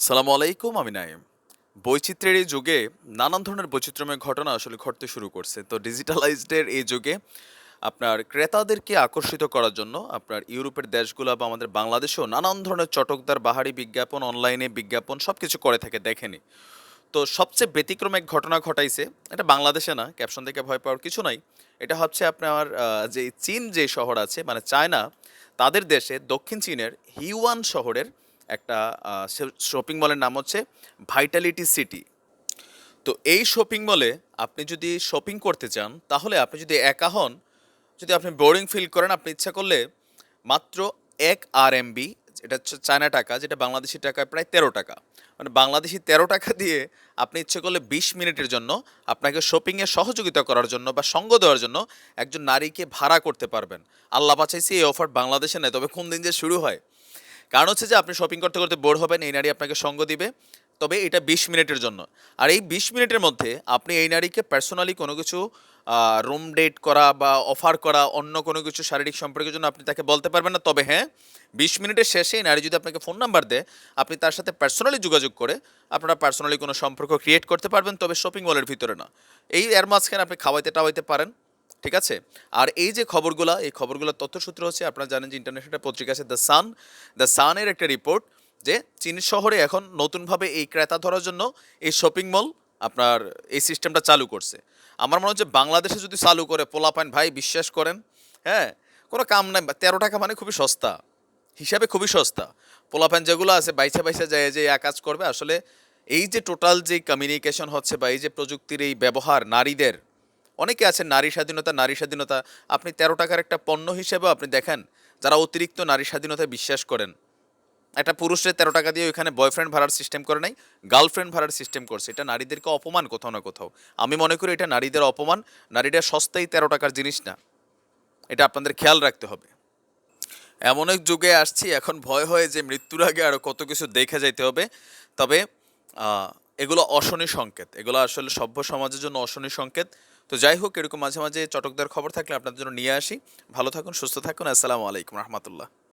সালামু আলাইকুম আমি নাইম বৈচিত্র্যের এই যুগে নানান ধরনের বৈচিত্র্যময় ঘটনা আসলে ঘটতে শুরু করছে। তো ডিজিটালাইজডের এই যুগে আপনার ক্রেতাদেরকে আকর্ষিত করার জন্য আপনার ইউরোপের দেশগুলো বা আমাদের বাংলাদেশেও নানান ধরনের চটকদার, বাহারি বিজ্ঞাপন, অনলাইনে বিজ্ঞাপন সব কিছু করে থাকে দেখেনি। তো সবচেয়ে ব্যতিক্রম এক ঘটনা ঘটাইছে, এটা বাংলাদেশে না ক্যাপশন থেকে ভয় পাওয়ার কিছু নাই। এটা হচ্ছে আপনার যে চীন যে শহর আছে মানে চায়না, তাদের দেশে দক্ষিণ চীনের হিউয়ান শহরের একটা শপিং মলের নাম হচ্ছে ভাইটালিটি সিটি তো এই শপিং মলে আপনি যদি শপিং করতে চান, তাহলে আপনি যদি একা হন, যদি আপনি বোরিং ফিল করেন, আপনি ইচ্ছা করলে মাত্র এক আর এমবি এটা হচ্ছে চায়না টাকা, যেটা বাংলাদেশি টাকায় প্রায় তেরো টাকা। মানে বাংলাদেশি তেরো টাকা দিয়ে আপনি ইচ্ছে করলে বিশ মিনিটের জন্য আপনাকে শপিংয়ে সহযোগিতা করার জন্য বা সঙ্গ দেওয়ার জন্য একজন নারীকে ভাড়া করতে পারবেন। আল্লাহ বাঁচাইছি এই অফার বাংলাদেশে নেই, তবে কোন দিন যে শুরু হয়? কারণ হচ্ছে যে আপনি শপিং করতে করতে বোর হবেন, এই নারী আপনাকে সঙ্গ দিবে। তবে এটা বিশ মিনিটের জন্য। আর এই বিশ মিনিটের মধ্যে আপনি এই নারীকে পার্সোনালি কোনো কিছু রুম ডেট করা বা অফার করা, অন্য কোনো কিছু শারীরিক সম্পর্কের জন্য আপনি তাকে বলতে পারবেন না। তবে হ্যাঁ বিশ মিনিটের শেষে নারী যদি আপনাকে ফোন নাম্বার দেয়, আপনি তার সাথে পার্সোনালি যোগাযোগ করে আপনারা পার্সোনালি কোনো সম্পর্ক ক্রিয়েট করতে পারবেন, তবে শপিং মলের ভিতরে না। এই এর মাঝখানে আপনি খাওয়াইতে টাওয়াইতে পারেন। ঠিক আছে? আর এই যে খবরগুলা, এই খবরগুলোর তথ্যসূত্র হচ্ছে, আপনারা জানেন যে ইন্টারন্যাশনাল পত্রিকা আছে দ্য সান দ্য সানের একটা রিপোর্ট যে চীন শহরে এখন নতুনভাবে এই ক্রেতা ধরার জন্য এই শপিং মল আপনার এই সিস্টেমটা চালু করছে। আমার মনে হচ্ছে বাংলাদেশে যদি চালু করে, পোলাপাইন ভাই বিশ্বাস করেন হ্যাঁ? কোনো কাম নাই, তেরো টাকা মানে খুবই সস্তা। হিসাবে খুবই সস্তা। পোলাপান যেগুলো আছে বাইসা বাইসা যায়, যে এক কাজ করবে। আসলে এই যে টোটাল যে কমিউনিকেশন হচ্ছে বা এই যে প্রযুক্তির এই ব্যবহার নারীদের অনেকে আছে নারী স্বাধীনতা নারী স্বাধীনতা। আপনি তেরো টাকার একটা পণ্য হিসেবেও আপনি দেখেন, যারা অতিরিক্ত নারী স্বাধীনতায় বিশ্বাস করেন। একটা পুরুষের তেরো টাকা দিয়ে ওইখানে বয়ফ্রেন্ড ভাড়ার সিস্টেম করে নাই গার্লফ্রেন্ড ভাড়ার সিস্টেম করছে। এটা নারীদেরকে অপমান কোথাও না কোথাও। আমি মনে করি এটা নারীদের অপমান, নারীরা সস্তায় তেরো টাকার জিনিস না। এটা আপনাদের খেয়াল রাখতে হবে। এমন এক যুগে আসছি, এখন ভয় হয় যে মৃত্যুর আগে আরও কত কিছু দেখে যাইতে হবে। তবে এগুলো অশনি সংকেত। এগুলো আসলে সভ্য সমাজের জন্য অশনি সংকেত। তো যাই হোক, এরকম মাঝে মাঝে চটকদার খবর থাকলে আপনাদের জন্য নিয়ে আসি। ভালো থাকুন, সুস্থ থাকুন। আসসালামু আলাইকুম রহমতুল্লাহ।